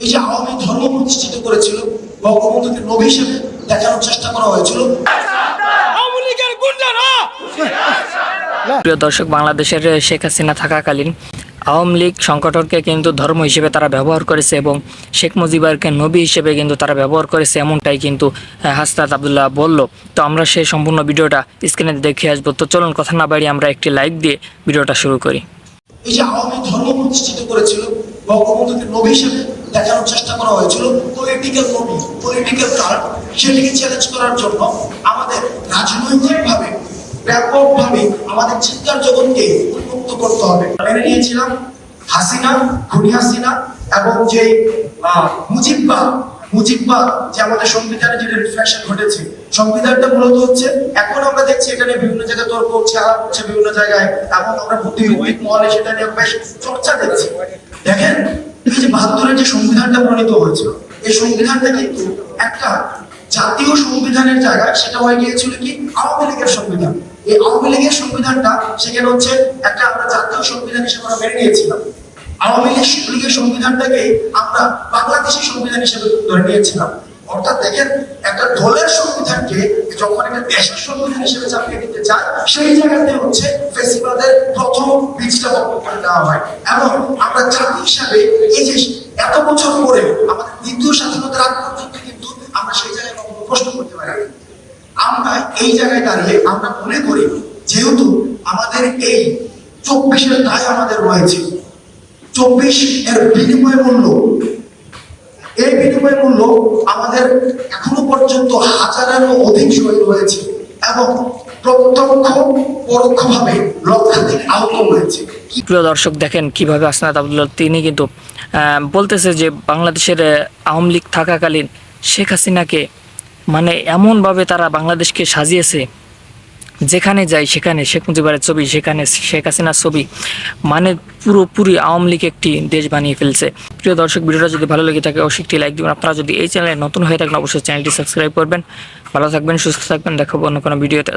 এই যে আওয়ামী ধর্ম প্রতিষ্ঠিত করেছিল বঙ্গবন্ধুকে নবী হিসেবে দেখানোর চেষ্টা করা হয়েছিল। প্রিয় দর্শক বাংলাদেশের শেখ হাসিনা থাকাকালীন আওয়ামী লীগ সংগঠনকে কিন্তু ধর্ম হিসেবে তারা ব্যবহার করেছে এবং শেখ মুজিবারকে নবী হিসেবে কিন্তু তারা ব্যবহার করেছে এমনটাই কিন্তু আহ, হাসনাত আবদুল্লাহ বলল। তো আমরা সেই সম্পূর্ণ ভিডিওটা স্ক্রিনে দেখে আসব। তো চলুন কথা না বাড়িয়ে আমরা একটি লাইক দিয়ে ভিডিওটা শুরু করি। এই যে আওয়ামী ধর্ম প্রতিষ্ঠিত করেছিল বঙ্গবন্ধুকে নবী হিসেবে দেখানোর চেষ্টা করা হয়েছিল। পলিটিক্যাল নবী পলিটিক্যাল কার্ড সেটিকে চ্যালেঞ্জ করার জন্য আমাদের রাজনৈতিকভাবে, ব্যাপকভাবে আমাদের চিন্তার জগৎকে উন্মুক্ত করতে হবে। মেনে নিয়েছিলাম হাসিনা, খুনি হাসিনা এবং যে মুজিব্বা মুজিব্বা যে আমাদের সংবিধানে যে রিফ্লেকশন ঘটেছে, সংবিধানটা মূলত হচ্ছে, এখন আমরা দেখছি এটা নিয়ে বিভিন্ন জায়গায় তর্ক হচ্ছে আলাপ হচ্ছে বিভিন্ন জায়গায় এবং আমরা বুদ্ধিভিত্তিক মহলে সেটা নিয়ে বেশ চর্চা দেখছি দেখেন এই যে বাহাত্তরের যে সংবিধানটা প্রণীত হয়েছিল। এই সংবিধানটা কিন্তু একটা জাতীয় সংবিধানের জায়গায় সেটা হয়ে গিয়েছিল কি? আওয়ামী লীগের সংবিধান এই আওয়ামী লীগের সংবিধানটা সেখানে হচ্ছে একটা আমরা জাতীয় সংবিধান হিসেবে আমরা মেনে নিয়েছিলাম। আওয়ামী লীগ লীগের সংবিধানটাকে আমরা বাংলাদেশের সংবিধান হিসেবে ধরে নিয়েছিলাম। অর্থাৎ দেখেন, একটা দলের সংবিধানকে যখন একটা দেশের সংবিধান হিসেবে চাপিয়ে দিতে চায় সেই জায়গাতে হচ্ছে ফেসিবাদের প্রথম বীজটা বপন করে দেওয়া হয়। এবং আমরা জাতি হিসাবে এই যে এত বছর পরে আমাদের দ্বিতীয় স্বাধীনতার আগ পর্যন্ত কিন্তু আমরা সেই জায়গায় কখনো প্রশ্ন করতে পারি আমরা এই জায়গায় দাঁড়িয়ে আমরা মনে করি, যেহেতু আমাদের এই চব্বিশের দায় আমাদের রয়েছে। চব্বিশ এর বিনিময় মূল্য, এই বিনিময় মূল্য আমাদের এখনও পর্যন্ত হাজারেরও অধিক শহীদ রয়েছে এবং প্রিয় দর্শক, দেখেন কীভাবে আসনাত আবদুল্লাহ, তিনি কিন্তু বলতেছে যে বাংলাদেশের আওয়ামী লীগ থাকাকালীন শেখ হাসিনাকে মানে এমনভাবে তারা বাংলাদেশকে সাজিয়েছে, যেখানে যাই সেখানে, শেখ মুজিবের ছবি, সেখানে শেখ হাসিনার ছবি মানে পুরোপুরি আওয়ামী লীগ একটি দেশ বানিয়ে ফেলছে। প্রিয় দর্শক, ভিডিওটা যদি ভালো লেগে থাকে, অবশ্যই একটি লাইক দিবেন। আপনারা যদি এই চ্যানেলে নতুন হয়ে থাকেন, অবশ্যই চ্যানেলটি সাবস্ক্রাইব করবেন। ভালো থাকবেন, সুস্থ থাকবেন, দেখাবো অন্য কোনো ভিডিওতে।